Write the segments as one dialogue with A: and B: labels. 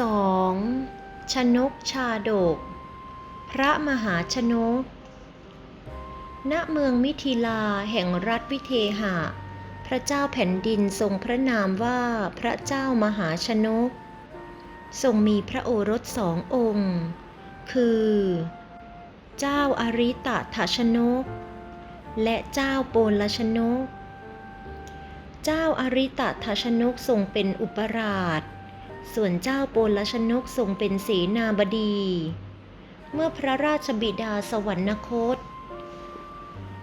A: สองชนกชาดก พระมหาชนก ณ เมืองมิถิลาแห่งรัฐวิเทหะ พระเจ้าแผ่นดินทรงพระนามว่าพระเจ้ามหาชนก ทรงมีพระโอรสสององค์ คือ เจ้าอาริตะทชนก และเจ้าโปลชนก เจ้าอาริตะทชนกทรงเป็นอุปราช ส่วนเจ้าโปลชนกทรงเป็นเสนาบดี เมื่อพระราชบิดาสวรรคต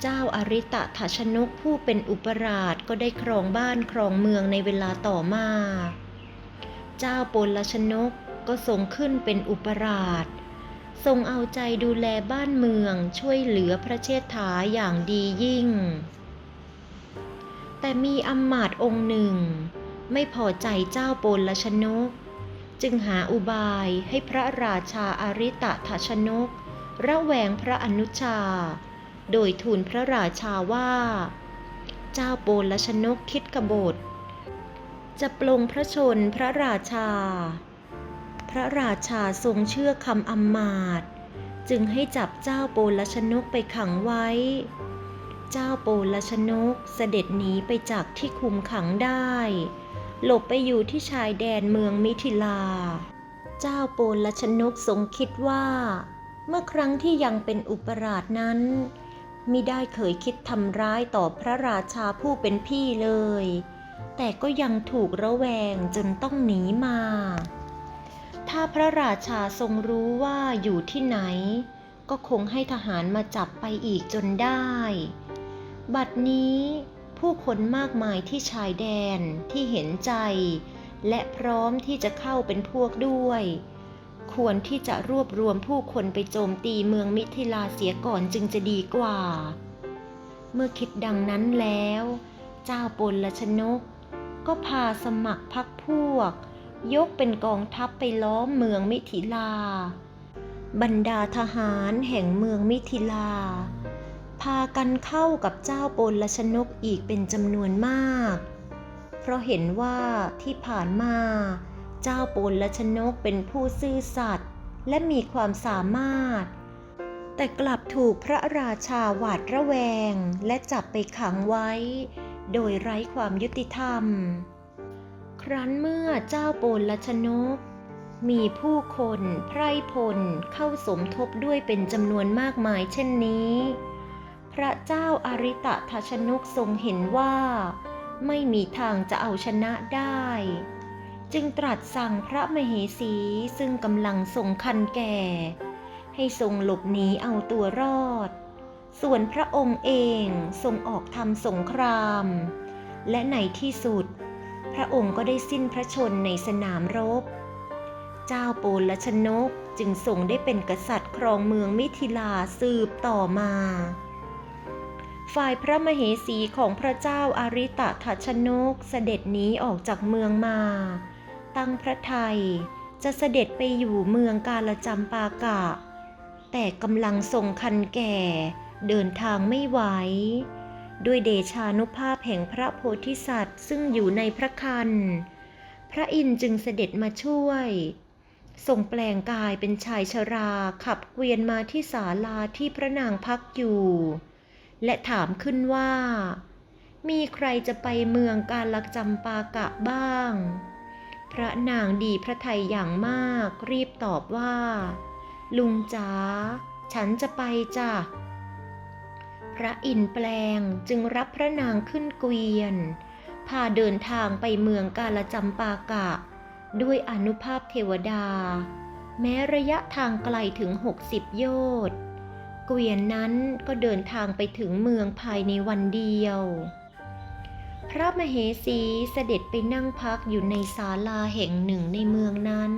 A: เจ้าอาริตะทชนกผู้เป็นอุปราชก็ได้ครองบ้านครองเมืองในเวลาต่อมา เจ้าโปลชนกก็ทรงขึ้นเป็นอุปราชทรงเอาใจดูแลบ้านเมืองช่วยเหลือพระเชษฐาอย่างดียิ่ง แต่มีอำมาตย์องค์หนึ่ง ไม่พอใจเจ้าโปลชนก จึงหาอุบายให้พระราชาอาริตะทชนก ระแวงพระอนุชา โดยทูลพระราชาว่า เจ้าโปลชนกคิดกบฏ จะปลงพระชนพระราชา พระราชาทรงเชื่อคำอำมาตจึงให้จับเจ้าโปลชนกไปขังไว้ เจ้าโปลชนกเสด็จหนีไปจากที่คุมขังได้ หลบไปอยู่ที่ชายแดนเมืองมิถิลา เจ้าโปลชนกทรงคิดว่า เมื่อครั้งที่ยังเป็นอุปราชนั้นมิได้เคยคิดทำร้ายต่อพระราชาผู้เป็นพี่เลย แต่ก็ยังถูกระแวงจนต้องหนีมา ถ้าพระราชาทรงรู้ว่าอยู่ที่ไหน ก็คงให้ทหารมาจับไปอีกจนได้ บัดนี้ ผู้คนมากมายที่ชายแดนที่เห็นใจ และพร้อมที่จะเข้าเป็นพวกด้วย ควรที่จะรวบรวมผู้คนไปโจมตีเมืองมิถิลาเสียก่อนจึงจะดีกว่า เมื่อคิดดังนั้นแล้ว เจ้าปนละชนก ก็พาสมัครพักพวก ยกเป็นกองทัพไปล้อมเมืองมิถิลา บรรดาทหารแห่งเมืองมิถิลา พากันเข้ากับเจ้าโปลชนกอีกเป็นจำนวนมาก เพราะเห็นว่าที่ผ่านมา เจ้าโปลชนกเป็นผู้ซื่อสัตย์และมีความสามารถ แต่กลับถูกพระราชาหวาดระแวงและจับไปขังไว้ โดยไร้ความยุติธรรม ครั้นเมื่อเจ้าโปลชนกมีผู้คนไพร่พลเข้าสมทบด้วยเป็นจำนวนมากมายเช่นนี้ พระเจ้าอาริตะทชนกทรงเห็นว่า ไม่มีทางจะเอาชนะได้ จึงตรัสสั่งพระมเหสีซึ่งกำลังทรงคันแก่ ให้ทรงหลบหนีเอาตัวรอด ส่วนพระองค์เองทรงออกทำสงคราม และในที่สุด พระองค์ก็ได้สิ้นพระชนในสนามรบ เจ้าโปลชนกจึงทรงได้เป็นกษัตริย์ครองเมืองมิถิลาสืบต่อมา ฝ่ายพระมเหสีของพระเจ้าอาริตะทัชนกเสด็จหนีออกจากเมืองมา ตั้งพระทัยจะเสด็จไปอยู่เมืองกาลจำปากะ แต่กำลังทรงคันแก่เดินทางไม่ไหว ด้วยเดชานุภาพแห่งพระโพธิสัตว์ซึ่งอยู่ในพระคัน พระอินทร์จึงเสด็จมาช่วยทรงแปลงกายเป็นชายชราขับเกวียนมาที่ศาลาที่พระนางพักอยู่ และถามขึ้นว่า มีใครจะไปเมืองกาลจำปากะบ้าง พระนางดีพระไทยอย่างมากรีบตอบว่า ลุงจ๋าฉันจะไปจ้ะพระอินแปลงจึงรับพระนางขึ้นเกวียน พาเดินทางไปเมืองกาลจำปากะ ด้วยอนุภาพเทวดา แม้ระยะทางไกลถึง 60 โยชน์ เกวียนนั้นก็เดินทางไปถึงเมืองภายในวันเดียว พระมเหสีเสด็จไปนั่งพักอยู่ในศาลาแห่งหนึ่งในเมืองนั้น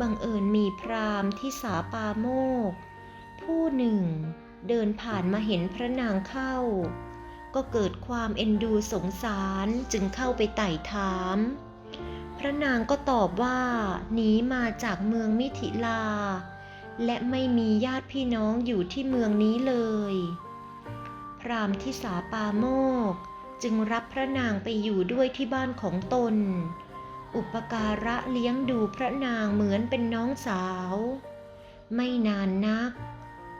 A: บังเอิญมีพราหมณ์ที่สาปาโมก ผู้หนึ่งเดินผ่านมาเห็นพระนางเข้า ก็เกิดความเอ็นดูสงสารจึงเข้าไปไต่ถาม พระนางก็ตอบว่าหนีมาจากเมืองมิถิลา และไม่มีญาติพี่น้องอยู่ที่เมืองนี้เลย พราหมณ์ที่สาปาโมกจึงรับพระนางไปอยู่ด้วยที่บ้านของตน อุปการะเลี้ยงดูพระนางเหมือนเป็นน้องสาว ไม่นานนัก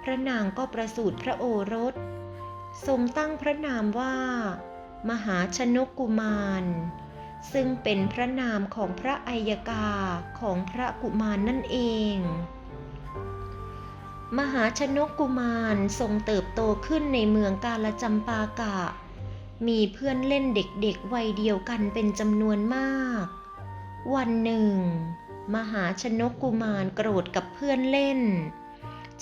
A: พระนางก็ประสูติพระโอรส ทรงตั้งพระนามว่า มหาชนกกุมารซึ่งเป็นพระนามของพระอัยกาของพระกุมารนั่นเอง มหาชนกกุมารทรงเติบโตขึ้นในเมืองกาลจำปากะ มีเพื่อนเล่นเด็กๆวัยเดียวกันเป็นจำนวนมาก วันหนึ่ง มหาชนกกุมารโกรธกับเพื่อนเล่น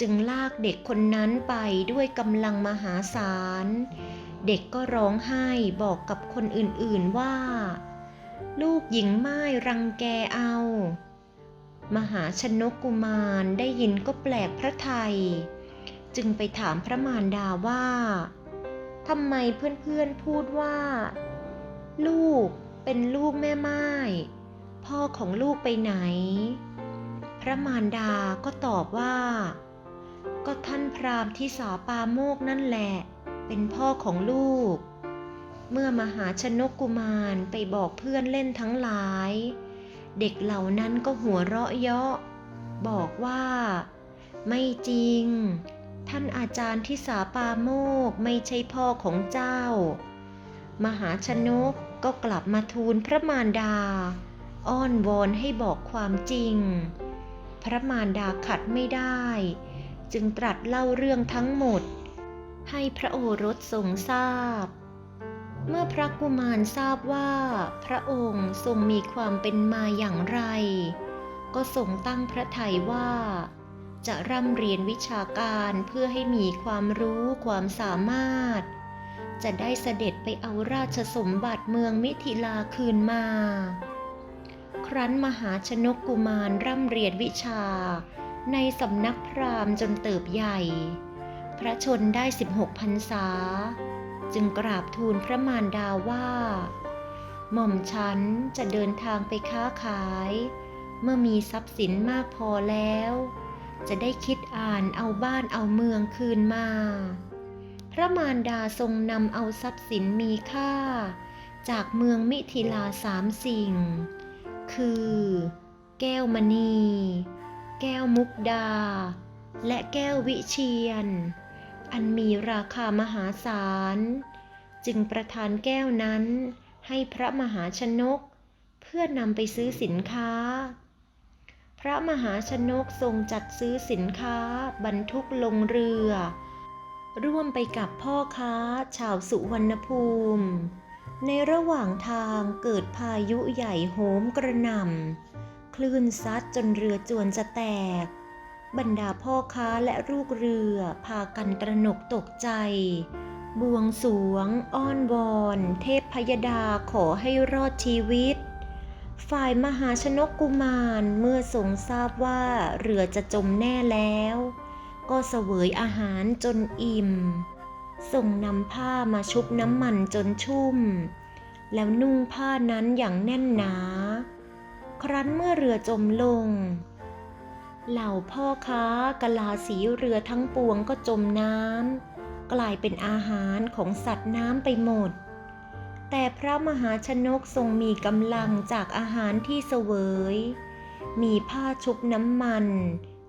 A: จึงลากเด็กคนนั้นไปด้วยกำลังมหาศาล เด็กก็ร้องไห้บอกกับคนอื่นๆว่า ลูกหญิงไม้รังแกเอา มหาชนกกุมารได้ยินก็แปลกพระไทย จึงไปถามพระมารดาว่าทำไมเพื่อนๆพูดว่า ลูกเป็นลูกแม่ไม้พ่อของลูกไปไหน พระมารดาก็ตอบว่า ก็ท่านพราหมณ์ที่สาปาโมกนั่นแหละ เป็นพ่อของลูก เมื่อมหาชนกกุมารไปบอกเพื่อนเล่นทั้งหลาย เด็กเหล่านั้นก็หัวเราะเยาะ บอกว่า ไม่จริง ท่านอาจารย์ที่สาปาโมกไม่ใช่พ่อของเจ้า มหาชนกก็กลับมาทูลพระมารดา อ้อนวอนให้บอกความจริง พระมารดาขัดไม่ได้ จึงตรัสเล่าเรื่องทั้งหมด ให้พระโอรสทรงทราบ เมื่อพระกุมารทราบว่า พระองค์ทรงมีความเป็นมาอย่างไร ก็ทรงตั้งพระทัยว่า จะร่ำเรียนวิชาการเพื่อให้มีความรู้ความสามารถ จะได้เสด็จไปเอาราชสมบัติเมืองมิถิลาคืนมา ครั้นมหาชนกกุมารร่ำเรียนวิชา ในสำนักพราหมณ์จนเติบใหญ่ พระชนได้ 16พรรษา จึงกราบทูลพระมารดาว่า หม่อมฉันจะเดินทางไปค้าขาย เมื่อมีทรัพย์สินมากพอแล้ว จะได้คิดอ่านเอาบ้านเอาเมืองคืนมา พระมารดาทรงนำเอาทรัพย์สินมีค่า จากเมืองมิถิลาสามสิ่ง คือ แก้วมณี แก้วมุกดา และแก้ววิเชียน อันมีราคามหาศาล จึงประทานแก้วนั้นให้พระมหาชนก เพื่อนำไปซื้อสินค้า พระมหาชนกทรงจัดซื้อสินค้าบรรทุกลงเรือ ร่วมไปกับพ่อค้าชาวสุวรรณภูมิ ในระหว่างทางเกิดพายุใหญ่โหมกระหน่ำคลื่นซัดจนเรือจวนจะแตก บรรดาพ่อค้าและลูกเรือพากันตระหนกตกใจ บวงสวง อ้อนวอน เทพพยดาขอให้รอดชีวิต ฝ่ายมหาชนกกุมารเมื่อทรงทราบว่าเรือจะจมแน่แล้ว ก็เสวยอาหารจนอิ่มส่งนำผ้ามาชุบน้ำมันจนชุ่ม แล้วนุ่งผ้านั้นอย่างแน่นหนา ครั้นเมื่อเรือจมลง เหล่าพ่อค้ากะลาสีเรือทั้งปวงก็จมน้ำกลายเป็นอาหารของสัตว์น้ำไปหมด แต่พระมหาชนกทรงมีกำลังจากอาหารที่เสวย มีผ้าชุบน้ำมัน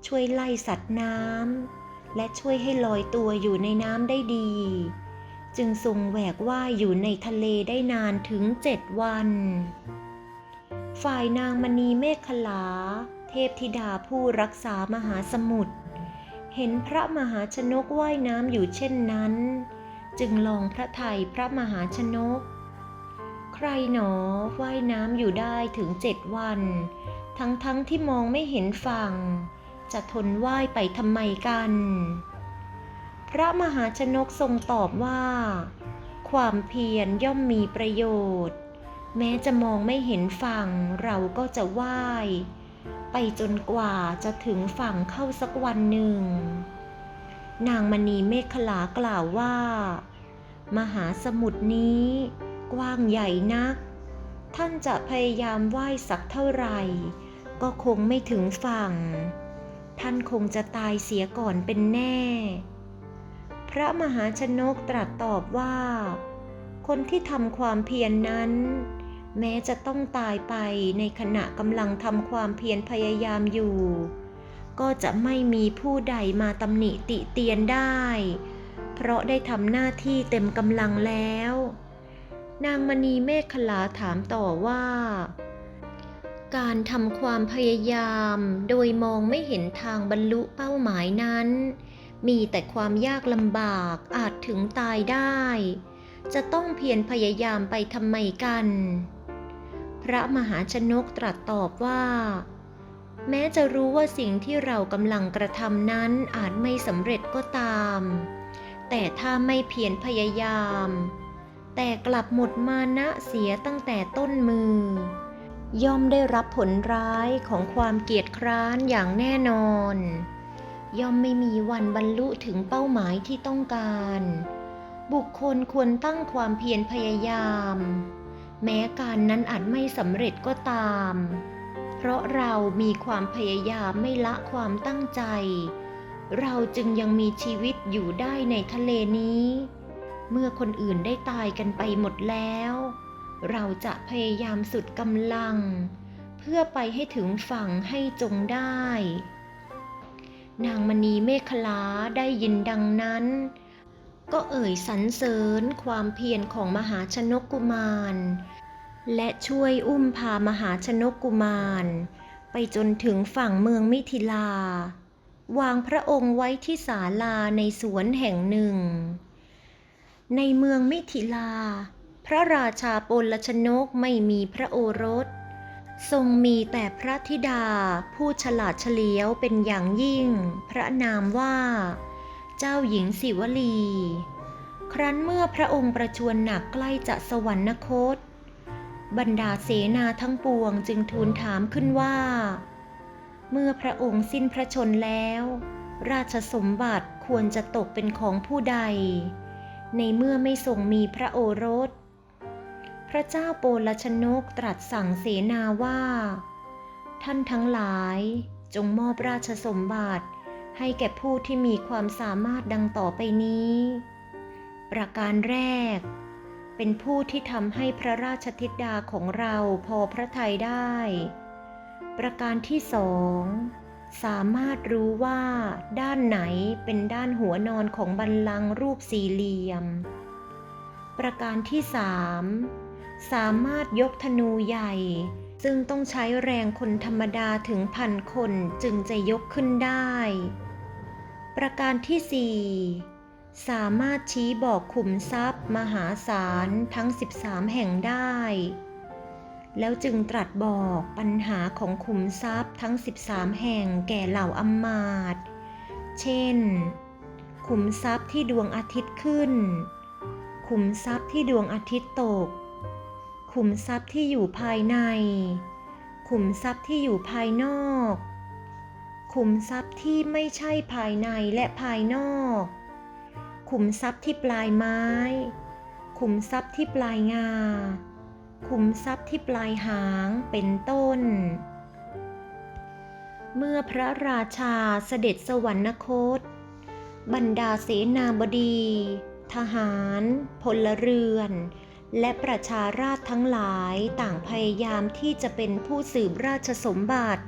A: ช่วยไล่สัตว์น้ำและช่วยให้ลอยตัวอยู่ในน้ำได้ดี จึงทรงแหวกว่ายอยู่ในทะเลได้นานถึงเจ็ดวัน ฝ่ายนางมณีเมฆขลา เทพธิดาผู้รักษามหาสมุทรเห็นพระมหาชนกว่ายน้ำอยู่เช่นนั้น จึงลองพระไทยพระมหาชนก ใครหนอว่ายน้ำอยู่ได้ถึงเจ็ดวัน ทั้งๆทที่มองไม่เห็นฝั่ง จะทนว่ายไปทำไมกัน พระมหาชนกทรงตอบว่า ความเพียรย่อมมีประโยชน์ แม้จะมองไม่เห็นฝั่งเราก็จะว่าย ไปจนกว่าจะถึงฝั่งเข้าสักวันหนึ่ง นางมณีเมฆลากล่าวว่า มหาสมุทรนี้ กว้างใหญ่นัก ท่านจะพยายามว่ายสักเท่าไหร่ ก็คงไม่ถึงฝั่ง ท่านคงจะตายเสียก่อนเป็นแน่ พระมหาชนกตรัสตอบว่า คนที่ทำความเพียรนนั้น แม้จะต้องตายไปในขณะกำลังทำความเพียรพยายามอยู่ ก็จะไม่มีผู้ใดมาตำหนิติเตียนได้ เพราะได้ทำหน้าที่เต็มกำลังแล้ว นางมณีเมฆขลาถามต่อว่า การทำความพยายามโดยมองไม่เห็นทางบรรลุเป้าหมายนั้น มีแต่ความยากลำบากอาจถึงตายได้จะต้องเพียรพยายามไปทำไมกัน พระมหาชนกตรัสตอบว่า แม้จะรู้ว่าสิ่งที่เรากำลังกระทำนั้นอาจไม่สำเร็จก็ตาม แต่ถ้าไม่เพียรพยายาม แต่กลับหมดมานะเสียตั้งแต่ต้นมือ ย่อมได้รับผลร้ายของความเกียจคร้านอย่างแน่นอน ย่อมไม่มีวันบรรลุถึงเป้าหมายที่ต้องการ บุคคลควรตั้งความเพียรพยายาม แม้การนั้นอาจไม่สำเร็จก็ตาม เพราะเรามีความพยายามไม่ละความตั้งใจ เราจึงยังมีชีวิตอยู่ได้ในทะเลนี้ เมื่อคนอื่นได้ตายกันไปหมดแล้ว เราจะพยายามสุดกำลัง เพื่อไปให้ถึงฝั่งให้จงได้ นางมณีเมฆลาได้ยินดังนั้น ก็เอ่ยสรรเสริญความเพียรของมหาชนกกุมาร และช่วยอุ้มพามหาชนกกุมาร ไปจนถึงฝั่งเมืองมิถิลา วางพระองค์ไว้ที่ศาลาในสวนแห่งหนึ่ง ในเมืองมิถิลา พระราชาปลชนกไม่มีพระโอรส ทรงมีแต่พระธิดาผู้ฉลาดเฉลียวเป็นอย่างยิ่ง พระนามว่า เจ้าหญิงสิวลี ครั้นเมื่อพระองค์ประชวรหนักใกล้จะสวรรคต บรรดาเสนาทั้งปวงจึงทูลถามขึ้นว่า เมื่อพระองค์สิ้นพระชนแล้ว ราชสมบัติควรจะตกเป็นของผู้ใด ในเมื่อไม่ทรงมีพระโอรส พระเจ้าโปลชนกตรัสสั่งเสนาว่า ท่านทั้งหลายจงมอบราชสมบัติ ให้แก่ผู้ที่มีความสามารถดังต่อไปนี้ ประการแรก เป็นผู้ที่ทำให้พระราชธิดาของเราพอพระทัยได้ ประการที่สองสามารถรู้ว่าด้านไหนเป็นด้านหัวนอนของบัลลังก์รูปสี่เหลี่ยม ประการที่สามสามารถยกธนูใหญ่ ซึ่งต้องใช้แรงคนธรรมดาถึงพันคนจึงจะยกขึ้นได้ ประการที่สี่สามารถชี้บอกขุมทรัพย์มหาศาลทั้ง 13 แห่งได้ แล้วจึงตรัสบอกปัญหาของขุมทรัพย์ทั้ง 13 แห่งแก่เหล่าอำมาตเช่น ขุมทรัพย์ที่ดวงอาทิตย์ขึ้น ขุมทรัพย์ที่ดวงอาทิตย์ตก ขุมทรัพย์ที่อยู่ภายใน ขุมทรัพย์ที่อยู่ภายนอก ขุมทรัพย์ที่ไม่ใช่ภายในและภายนอก ขุมทรัพย์ที่ปลายไม้ ขุมทรัพย์ที่ปลายงา ขุมทรัพย์ที่ปลายหางเป็นต้น เมื่อพระราชาเสด็จสวรรคต บรรดาเสนาบดี ทหาร พลเรือน และประชาราษทั้งหลายต่างพยายามที่จะเป็นผู้สืบราชสมบัติ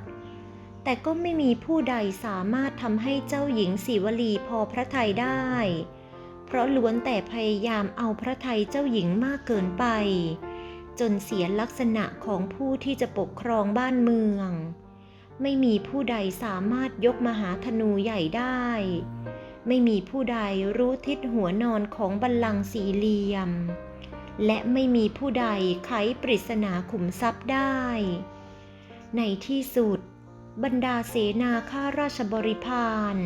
A: แต่ก็ไม่มีผู้ใดสามารถทำให้เจ้าหญิงศิวลีพอพระทัยได้ เพราะล้วนแต่พยายามเอาพระทัยเจ้าหญิงมากเกินไป จนเสียลักษณะของผู้ที่จะปกครองบ้านเมือง ไม่มีผู้ใดสามารถยกมหาธนูใหญ่ได้ ไม่มีผู้ใดรู้ทิศหัวนอนของบัลลังก์สี่เหลี่ยม และไม่มีผู้ใดไขปริศนาขุมทรัพย์ได้ ในที่สุด บรรดาเสนาข้าราชบริพาร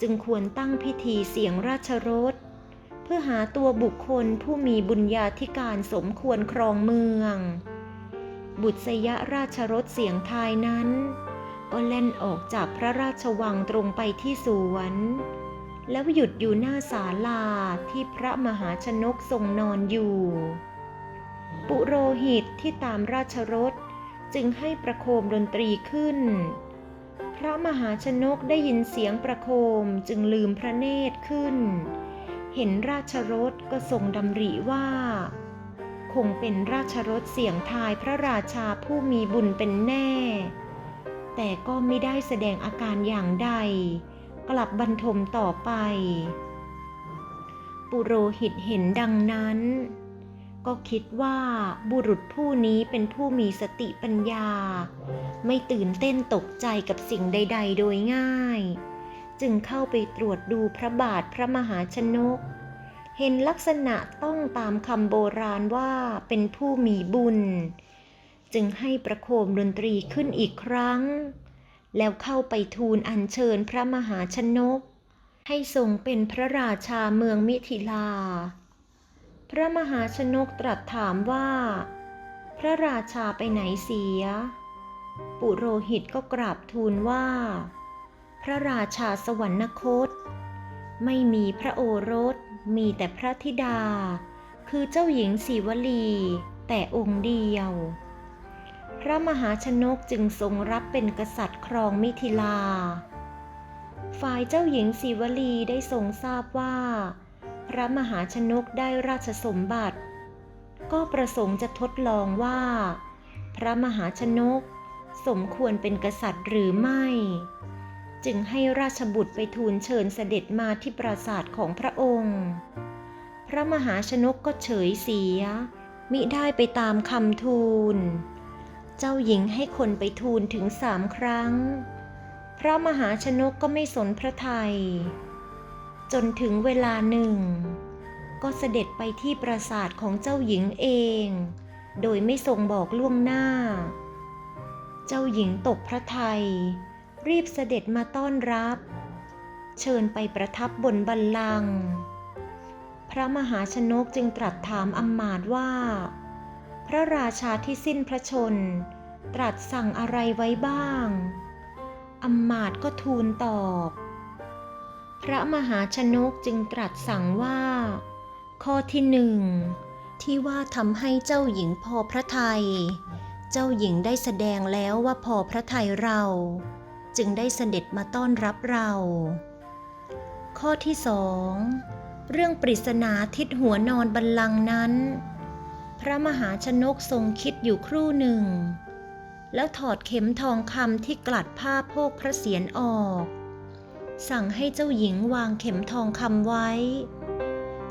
A: จึงควรตั้งพิธีเสียงราชรถเพื่อหาตัวบุคคลผู้มีบุญญาธิการสมควรครองเมือง บุตรสยราชรถเสียงทายนั้น ก็แล่นออกจากพระราชวังตรงไปที่สวน แล้วหยุดอยู่หน้าศาลาที่พระมหาชนกทรงนอนอยู่ ปุโรหิตที่ตามราชรถ จึงให้ประโคมดนตรีขึ้น พระมหาชนกได้ยินเสียงประโคมจึงลืมพระเนตรขึ้น เห็นราชรถก็ทรงดำริว่า คงเป็นราชรถเสียงทายพระราชาผู้มีบุญเป็นแน่ แต่ก็ไม่ได้แสดงอาการอย่างใด กลับบรรทมต่อไป ปุโรหิตเห็นดังนั้น ก็คิดว่าบุรุษผู้นี้เป็นผู้มีสติปัญญา ไม่ตื่นเต้นตกใจกับสิ่งใด ๆ โดยง่าย จึงเข้าไปตรวจดูพระบาทพระมหาชนก เห็นลักษณะต้องตามคำโบราณว่าเป็นผู้มีบุญ จึงให้ประโคมดนตรีขึ้นอีกครั้ง แล้วเข้าไปทูลอัญเชิญพระมหาชนก ให้ทรงเป็นพระราชาเมืองมิถิลา พระมหาชนกตรัสถามว่า พระราชาไปไหนเสีย ปุโรหิตก็กราบทูลว่า พระราชาสวรรคต ไม่มีพระโอรส มีแต่พระธิดา คือเจ้าหญิงสีวลี แต่องค์เดียว พระมหาชนกจึงทรงรับเป็นกษัตริย์ครองมิถิลา ฝ่ายเจ้าหญิงสีวลีได้ทรงทราบว่า พระมหาชนกได้ราชสมบัติ ก็ประสงค์จะทดลองว่า พระมหาชนกสมควรเป็นกษัตริย์หรือไม่ จึงให้ราชบุตรไปทูลเชิญเสด็จมาที่ปราสาทของพระองค์ พระมหาชนกก็เฉยเสีย มิได้ไปตามคำทูล เจ้าหญิงให้คนไปทูลถึงสามครั้ง พระมหาชนกก็ไม่สนพระไทย จนถึงเวลาหนึ่ง ก็เสด็จไปที่ปราสาทของเจ้าหญิงเอง โดยไม่ทรงบอกล่วงหน้า เจ้าหญิงตกพระทัยรีบเสด็จมาต้อนรับ เชิญไปประทับบนบัลลังก์พระมหาชนกจึงตรัสถามอำมาตย์ว่า พระราชาที่สิ้นพระชน ตรัสสั่งอะไรไว้บ้างอำมาตย์ก็ทูลตอบ พระมหาชนกจึงตรัสสั่งว่า ข้อที่หนึ่งที่ว่าทำให้เจ้าหญิงพอพระทัย เจ้าหญิงได้แสดงแล้วว่าพอพระทัยเรา จึงได้เสด็จมาต้อนรับเรา ข้อที่สองเรื่องปริศนาทิศหัวนอนบัลลังก์นั้น พระมหาชนกทรงคิดอยู่ครู่หนึ่ง แล้วถอดเข็มทองคำที่กลัดผ้าโพกพระเศียรออก สั่งให้เจ้าหญิงวางเข็มทองคำไว้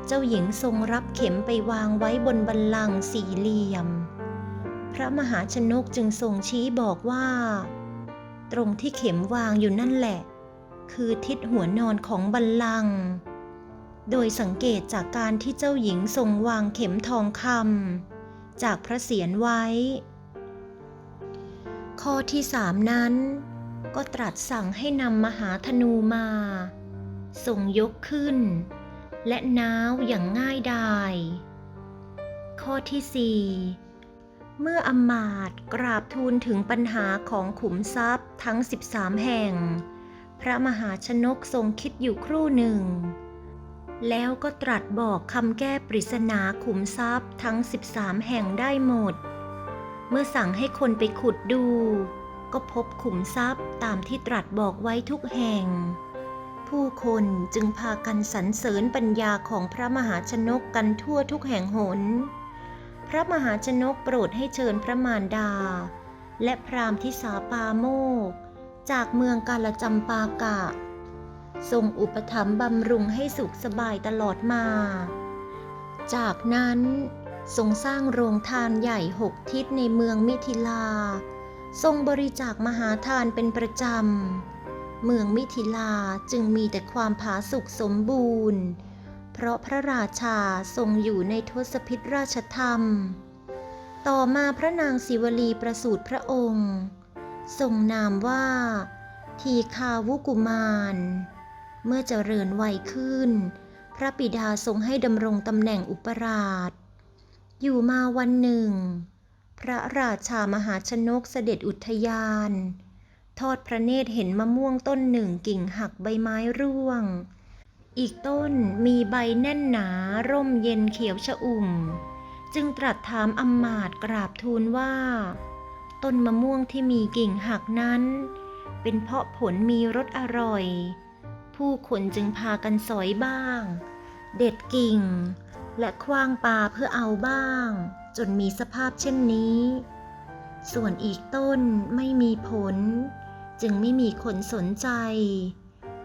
A: เจ้าหญิงทรงรับเข็มไปวางไว้บนบัลลังก์สี่เหลี่ยม พระมหาชนกจึงทรงชี้บอกว่า ตรงที่เข็มวางอยู่นั่นแหละ คือทิศหัวนอนของบัลลังก์โดยสังเกตจากการที่เจ้าหญิงทรงวางเข็มทองคำจากพระเศียรไว้ ข้อที่สามนั้น ก็ตรัสสั่งให้นำมหาธนูมาทรงยกขึ้น และน้าวอย่างง่ายดาย ข้อที่สี่เมื่ออมาตกราบทูลถึงปัญหาของขุมทรัพย์ทั้ง 13 แห่ง พระมหาชนกทรงคิดอยู่ครู่หนึ่ง แล้วก็ตรัสบอกคำแก้ปริศนาขุมทรัพย์ทั้ง 13 แห่งได้หมด เมื่อสั่งให้คนไปขุดดู ก็พบขุมทรัพย์ตามที่ตรัสบอกไว้ทุกแห่ง ผู้คนจึงพากันสรรเสริญปัญญาของพระมหาชนกกันทั่วทุกแห่งหน พระมหาชนกโปรดให้เชิญพระมารดา และพราหมณ์ทิสาปาโมก จากเมืองกาลจำปากะ ทรงอุปถัมภ์บำรุงให้สุขสบายตลอดมา จากนั้นทรงสร้างโรงทานใหญ่หกทิศในเมืองมิถิลา ทรงบริจาคมหาทานเป็นประจำ เมืองมิถิลาจึงมีแต่ความผาสุกสมบูรณ์ เพราะพระราชาทรงอยู่ในทศพิธราชธรรม ต่อมาพระนางศิวลีประสูติพระองค์ทรงนามว่า ทีคาวุกุมาร เมื่อเจริญวัยขึ้น พระบิดาทรงให้ดำรงตำแหน่งอุปราช อยู่มาวันหนึ่ง พระราชามหาชนกเสด็จอุทยาน ทอดพระเนตรเห็นมะม่วงต้นหนึ่งกิ่งหักใบไม้ร่วง อีกต้นมีใบแน่นหนาร่มเย็นเขียวชอุ่ม จึงตรัสถามอำมาตย์กราบทูลว่า ต้นมะม่วงที่มีกิ่งหักนั้น เป็นเพราะผลมีรสอร่อย ผู้คนจึงพากันสอยบ้าง เด็ดกิ่ง และคว้างปลาเพื่อเอาบ้าง จนมีสภาพเช่นนี้ ส่วนอีกต้นไม่มีผล จึงไม่มีคนสนใจ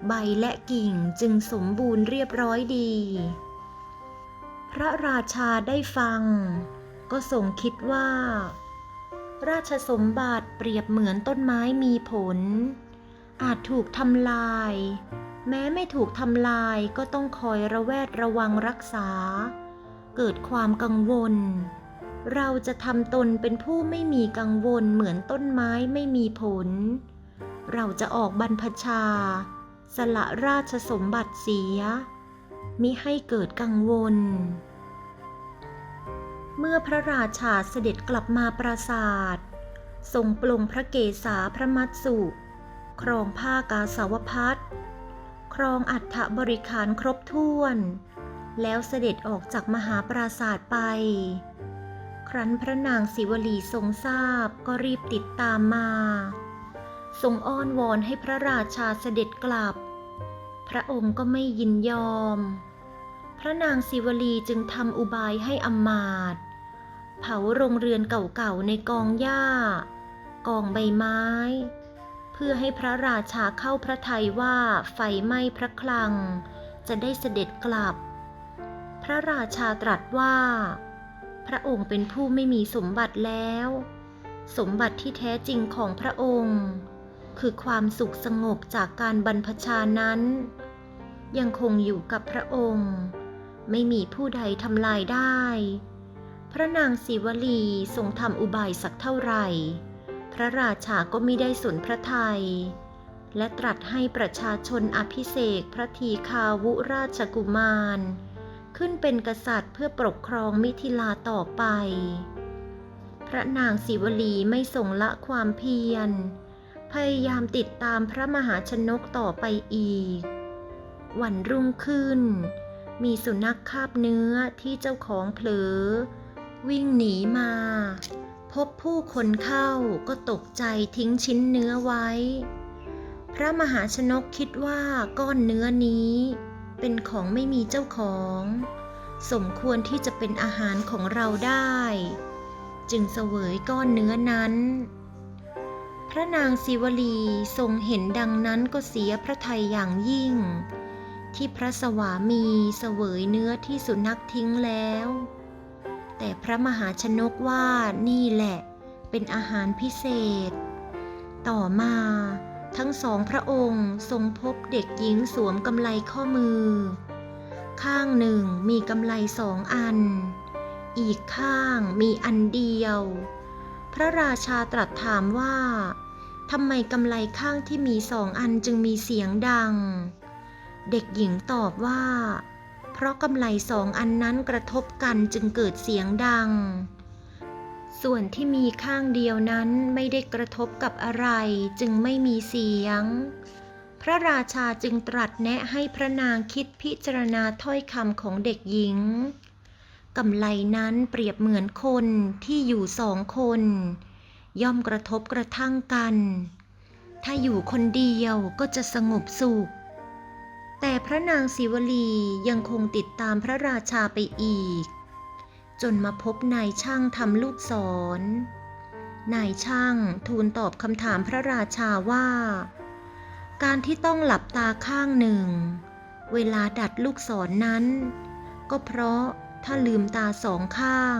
A: ใบและกิ่งจึงสมบูรณ์เรียบร้อยดี พระราชาได้ฟัง ก็ทรงคิดว่า ราชสมบัติเปรียบเหมือนต้นไม้มีผล อาจถูกทำลาย แม้ไม่ถูกทำลายก็ต้องคอยระแวดระวังรักษาเกิดความกังวล เราจะทำตนเป็นผู้ไม่มีกังวลเหมือนต้นไม้ไม่มีผล เราจะออกบรรพชา สละราชสมบัติเสีย มิให้เกิดกังวล เมื่อพระราชาเสด็จกลับมาปราศาสตร์ทรงปลงพระเกศาพระมัตสุครองผ้ากาสาวพัดครองอัฐบริขารครบถ้วน แล้วเสด็จออกจากมหาปราศาสตร์ไป ครั้นพระนางศิวลีทรงทราบก็รีบติดตามมา ทรงอ้อนวอนให้พระราชาเสด็จกลับ พระองค์ก็ไม่ยินยอม พระนางศิวลีจึงทำอุบายให้อำมาต์เผาโรงเรือนเก่าๆในกองหญ้า กองใบไม้ เพื่อให้พระราชาเข้าพระทัยว่าไฟไหม้พระคลัง จะได้เสด็จกลับ พระราชาตรัสว่า พระองค์เป็นผู้ไม่มีสมบัติแล้ว สมบัติที่แท้จริงของพระองค์ คือความสุขสงบจากการบรรพชานั้น ยังคงอยู่กับพระองค์ ไม่มีผู้ใดทำลายได้ พระนางศิวลีทรงทำอุบายสักเท่าไหร่ พระราชาก็ไม่ได้สนพระทัยและตรัสให้ประชาชนอภิเษกพระทีคาวุราชกุมาร ขึ้นเป็นกษัตริย์เพื่อปกครองมิถิลาต่อไป พระนางศิวลีไม่ทรงละความเพียร พยายามติดตามพระมหาชนกต่อไปอีก วันรุ่งขึ้น มีสุนัขคาบเนื้อที่เจ้าของเผลอ วิ่งหนีมา พบผู้คนเข้าก็ตกใจทิ้งชิ้นเนื้อไว้ พระมหาชนกคิดว่าก้อนเนื้อนี้ เป็นของไม่มีเจ้าของ สมควรที่จะเป็นอาหารของเราได้ จึงเสวยก้อนเนื้อนั้น พระนางศิวลีทรงเห็นดังนั้นก็เสียพระทัยอย่างยิ่ง ที่พระสวามีเสวยเนื้อที่สุนัขทิ้งแล้ว แต่พระมหาชนกว่านี่แหละ เป็นอาหารพิเศษ ต่อมา ทั้งสองพระองค์ทรงพบเด็กหญิงสวมกำไลข้อมือ ข้างหนึ่งมีกำไลสองอัน อีกข้างมีอันเดียว พระราชาตรัสถามว่าทำไมกำไลข้างที่มีสองอันจึงมีเสียงดัง เด็กหญิงตอบว่า เพราะกำไลสองอันนั้นกระทบกันจึงเกิดเสียงดัง ส่วนที่มีข้างเดียวนั้นไม่ได้กระทบกับอะไรจึงไม่มีเสียง พระราชาจึงตรัสแนะให้พระนางคิดพิจารณาถ้อยคำของเด็กหญิงกำไลนั้นเปรียบเหมือนคนที่อยู่สองคน ย่อมกระทบกระทั่งกัน ถ้าอยู่คนเดียวก็จะสงบสุข แต่พระนางศิวลียังคงติดตามพระราชาไปอีก จนมาพบนายช่างทำลูกศร นายช่างทูลตอบคำถามพระราชาว่า การที่ต้องหลับตาข้างหนึ่ง เวลาดัดลูกศรนนั้น ก็เพราะถ้าลืมตาสองข้าง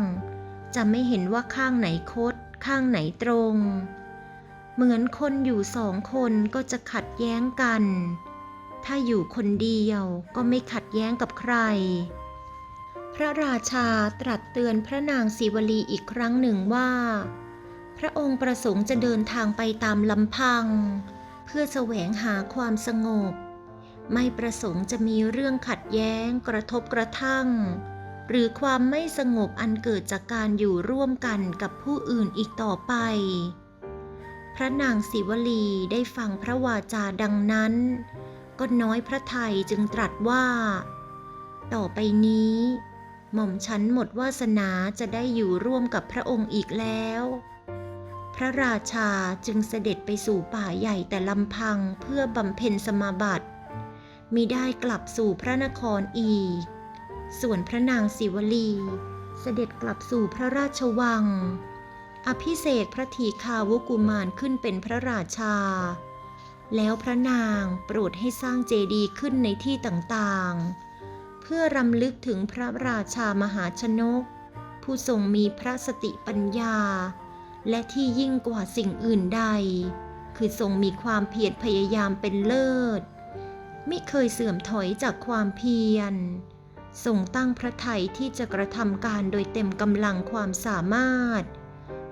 A: จะไม่เห็นว่าข้างไหนคด ข้างไหนตรง เหมือนคนอยู่สองคนก็จะขัดแย้งกัน ถ้าอยู่คนเดียวก็ไม่ขัดแย้งกับใคร พระราชาตรัสเตือนพระนางศิวลีอีกครั้งหนึ่งว่า พระองค์ประสงค์จะเดินทางไปตามลำพัง เพื่อแสวงหาความสงบ ไม่ประสงค์จะมีเรื่องขัดแย้งกระทบกระทั่ง หรือความไม่สงบอันเกิดจากการอยู่ร่วมกันกับผู้อื่นอีกต่อไป พระนางศิวลีได้ฟังพระวาจาดังนั้น ก็น้อยพระทัยจึงตรัสว่า ต่อไปนี้ หม่อมฉันหมดวาสนาจะได้อยู่ร่วมกับพระองค์อีกแล้ว พระราชาจึงเสด็จไปสู่ป่าใหญ่แต่ลำพังเพื่อบำเพ็ญสมาบัติมิได้กลับสู่พระนครอีก ส่วนพระนางศิวลี เสด็จกลับสู่พระราชวัง อภิเษกพระธีคาวกุมารขึ้นเป็นพระราชา แล้วพระนางโปรดให้สร้างเจดีย์ขึ้นในที่ต่างๆ พื่อรำลึกถึงพระราชามหาชนก ผู้ทรงมีพระสติปัญญา และที่ยิ่งกว่าสิ่งอื่นใด คือทรงมีความเพียรพยายามเป็นเลิศ ไม่เคยเสื่อมถอยจากความเพียรทรงตั้งพระทัยที่จะกระทำการโดยเต็มกำลังความสามารถ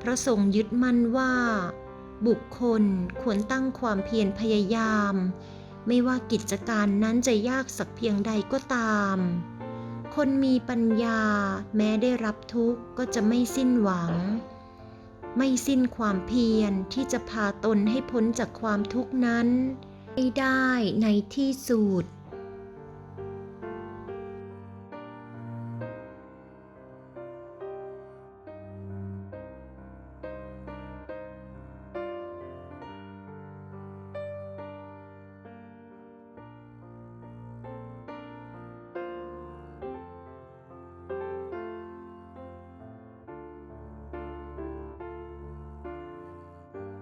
A: พระทรงยึดมั่นว่า บุคคลควรตั้งความเพียรพยายาม ไม่ว่ากิจการนั้นจะยากสักเพียงใดก็ตาม คนมีปัญญาแม้ได้รับทุกข์ก็จะไม่สิ้นหวัง ไม่สิ้นความเพียรที่จะพาตนให้พ้นจากความทุกข์นั้นให้ได้ในที่สุด